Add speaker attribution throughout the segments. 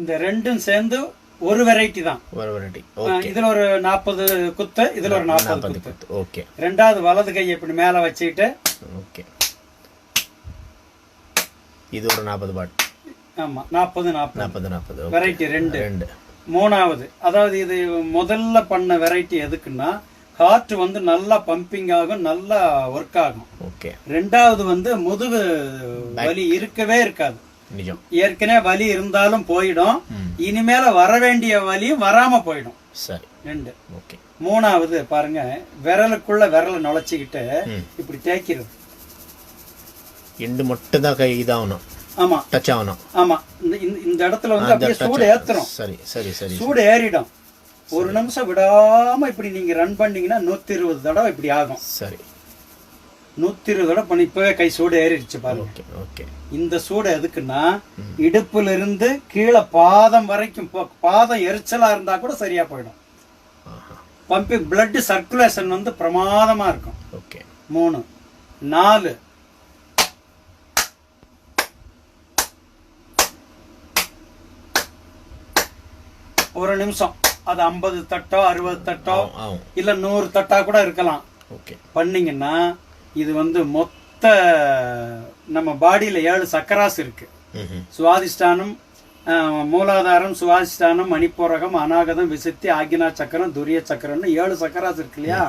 Speaker 1: இந்த ரெண்டும் சேர்ந்து ஒரு வெரைட்டி தான்.
Speaker 2: ஒரு வெரைட்டி
Speaker 1: இதுல ஒரு நாற்பது குத்து இதுல ஒரு நாற்பது குத்து.
Speaker 2: ஓகே
Speaker 1: ரெண்டாவது வலது கையை இப்படி மேல வச்சுக்கிட்டு
Speaker 2: ஓகே இது ஒரு நாற்பது பாட்
Speaker 1: ஆமா நாற்பது நாற்பது
Speaker 2: நாற்பது நாற்பது
Speaker 1: வெரைட்டி ரெண்டு.
Speaker 2: ரெண்டு.
Speaker 1: மூணாவது அதாவது இது முதல்ல பண்ண வெரைட்டி எதுக்குன்னா காற்று வந்து நல்லா பம்பிங் ஆகும் நல்லா ஒர்க் ஆகும்.
Speaker 2: ஓகே
Speaker 1: ரெண்டாவது வந்து முதுகு வலி இருக்கவே இருக்காது. ஏற்கனவே வலி இருந்தாலும் போயிடும். இனிமேல வர வேண்டிய வலியும் வராம போயிடும்.
Speaker 2: சரி.
Speaker 1: ரெண்டு.
Speaker 2: ஓகே.
Speaker 1: மூணாவது பாருங்க விரலுக்குள்ள விரலை நுழைச்சிக்கிட்டு. இப்படி தேய்க்கிறது.
Speaker 2: எண்டு மட்டும் தான் கை இதாகணும்.
Speaker 1: ஆமா.
Speaker 2: டச் ஆகணும்.
Speaker 1: ஆமா. இந்த இந்த- இந்த இடத்துல வந்து அப்படியே சூடு ஏத்துறோம்.
Speaker 2: சரி சரி சரி
Speaker 1: சூடு ஏறிடும். ஒரு நிமிஷம் விடாம இப்படி நீங்க ரன் பண்ணீங்கன்னா நூத்தி இருபது தடவை இப்படி ஆகும்.
Speaker 2: சரி.
Speaker 1: நூத்தி இருபது தடவை பண்ணி இப்பவே கை சூடு ஏறிடுச்சு பாருங்க.
Speaker 2: Okay okay.
Speaker 1: இந்த சூடு எதுக்குன்னா இடுப்புல இருந்து கீழே பாதம் வரைக்கும் பாதம் எரிச்சலா இருந்தா கூட சரியா போயிடும்.
Speaker 2: ஆஹா.
Speaker 1: பம்பிங் பிளட் சர்க்குலேஷன் வந்து பிரமாதமா இருக்கும்.
Speaker 2: ஓகே.
Speaker 1: மூணு. நாலு. ஒரு நிமிஷம். அது ஐம்பது தட்டோ அறுபது தட்டோ இல்ல நூறு தட்டா கூட இருக்கலாம்.
Speaker 2: ஓகே.
Speaker 1: பண்ணீங்கன்னா இது வந்து மொத்த நம்ம பாடியில ஏழு சக்கராஸ் இருக்கு. சுவாதிஷ்டானம் மூலாதாரம் சுவாதிஷ்டானம் மணிப்பூரகம் அநாகதம் விசுத்தி ஆகினா சக்கரம் துரிய சக்கரம்னு ஏழு சக்கராஸ் இருக்கு இல்லையா?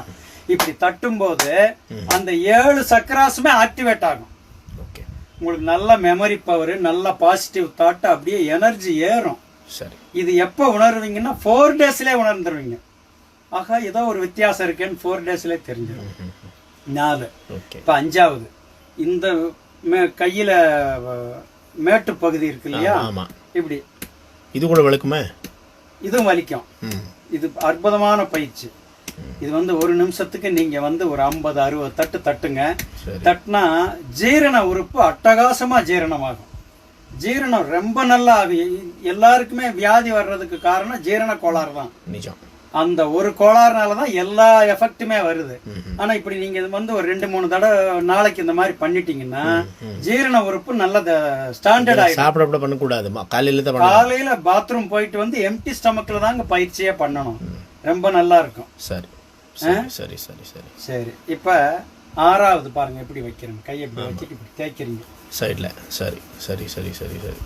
Speaker 1: இப்படி தட்டும்போது அந்த ஏழு சக்கராஸுமே ஆக்டிவேட் ஆகும். உங்களுக்கு நல்ல மெமரி பவர் நல்ல பாசிட்டிவ் தாட் அப்படியே எனர்ஜி ஏறும்.
Speaker 2: சரி.
Speaker 1: இது எப்போ உணர்வீங்கன்னா ஃபோர் டேஸ்லேயே உணர்ந்துருவீங்க. ஆகா ஏதோ ஒரு வித்தியாசம் இருக்கேன்னு ஃபோர் டேஸ்லேயே தெரிஞ்சிடும். நாலு. இப்போ அஞ்சாவது. இந்த மே- கையில மேட்டு பகுதி இருக்கு இல்லையா? இப்படி.
Speaker 2: இது கூட விளக்குமே
Speaker 1: இதுவும் வலிக்கும். இது அற்புதமான பயிற்சி. இது வந்து ஒரு நிமிஷத்துக்கு நீங்க வந்து ஒரு ஐம்பது அறுபது தட்டு தட்டுங்க. தட்டுனா ஜீரண உறுப்பு அட்டகாசமா ஜீரணமாகும். ஜீரணம் ரொம்ப நல்லா ஆகும். எல்லாருக்குமே வியாதி வர்றதுக்கு காரணம் ஜீரண கோளாறு தான்.
Speaker 2: நிஜம்.
Speaker 1: அந்த ஒரு கோளாறுனால தான் எல்லா எஃபெக்ட்டுமே வருது. ஆனா இப்படி நீங்க வந்து ஒரு ரெண்டு மூணு தடவை நாளைக்கு இந்த மாதிரி பண்ணிட்டீங்கன்னா ஜீரண உறுப்பு நல்ல ஸ்டாண்டர்ட் ஆயிடும்.
Speaker 2: சாப்பிட கூட பண்ணக்கூடாதுமா? காலையில
Speaker 1: காலையில பாத்ரூம் போயிட்டு வந்து எம்டி ஸ்டமக்ல தாங்க பயிற்சியே பண்ணணும். ரொம்ப நல்லா இருக்கும்.
Speaker 2: சரி. சரி சரி சரி சரி.
Speaker 1: சரி. இப்ப ஆறாவது பாருங்க எப்படி வைக்கிறேன்? கையை இப்படி வச்சுட்டு இப்படி தேய்க்கிறீங்க.
Speaker 2: சைடில். சரி சரி சரி சரி சரி.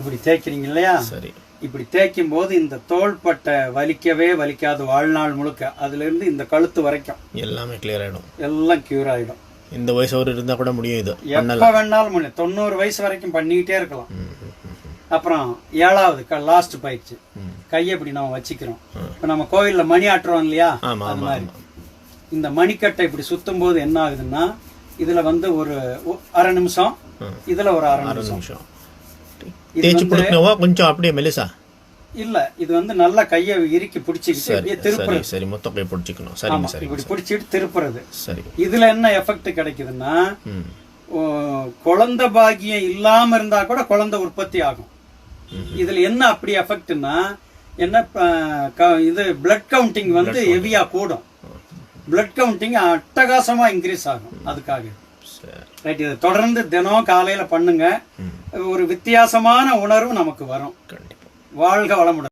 Speaker 1: இப்படி தேய்க்கிறீங்க இல்லையா?
Speaker 2: சரி.
Speaker 1: இப்படி தேய்க்கும் போது இந்த தோள்பட்டை வலிக்கவே வலிக்காது வாழ்நாள் முழுக்க. அதுல இருந்து இந்த கழுத்து வரைக்கும்.
Speaker 2: எல்லாமே கிளியர் ஆகிடும்
Speaker 1: எல்லாம் கியூர் ஆயிடும்.
Speaker 2: இந்த வயசு அவர் இருந்தால் கூட முடியும் இது.
Speaker 1: எப்ப வேணாலும் முடியும். தொண்ணூறு வயசு வரைக்கும் பண்ணிக்கிட்டே இருக்கலாம். அப்புறம் ஏழாவது லாஸ்ட் பயிற்சி. கையை இப்படி நம்ம வச்சுக்கிறோம்? இப்ப நம்ம கோயில்ல மணி ஆட்டுறோம் இல்லையா? அது மாதிரி. இந்த மணிக்கட்டை இப்படி சுத்தும் போது என்ன ஆகுதுன்னா இதுல வந்து ஒரு அரை நிமிஷம். இதுல ஒரு அரை நிமிஷம்.
Speaker 2: தேய்ச்சி பிடிக்கவா கொஞ்சம் அப்படியே மெலிசா?
Speaker 1: இல்ல இது வந்து நல்லா கையை இறுக்கி பிடிச்சிக்கிட்டு
Speaker 2: சரி
Speaker 1: அப்படியே
Speaker 2: சரி
Speaker 1: திருப்புறது.
Speaker 2: சரி மொத்த கை பிடிச்சிக்கணும். சரிங்க சரிங்க
Speaker 1: இப்படி பிடிச்சிட்டு திருப்புறது.
Speaker 2: சரி.
Speaker 1: இதுல என்ன எஃபெக்ட் கிடைக்குதுன்னா குழந்தை பாக்கியம் இல்லாம இருந்தா கூட குழந்தை உற்பத்தி ஆகும். இதுல என்ன அப்படி எஃபெக்ட்னா என்ன இது பிளட் கவுண்டிங் வந்து ஹெவியா கூடும். பிளட் கவுண்டிங் அட்டகாசமா இன்க்ரீஸ் ஆகும். அதுக்காக.
Speaker 2: சரி.
Speaker 1: ரைட் இதை தொடர்ந்து தினம் காலையில பண்ணுங்க. ஒரு வித்தியாசமான உணர்வு நமக்கு வரும். வாழ்க வளமுடன்.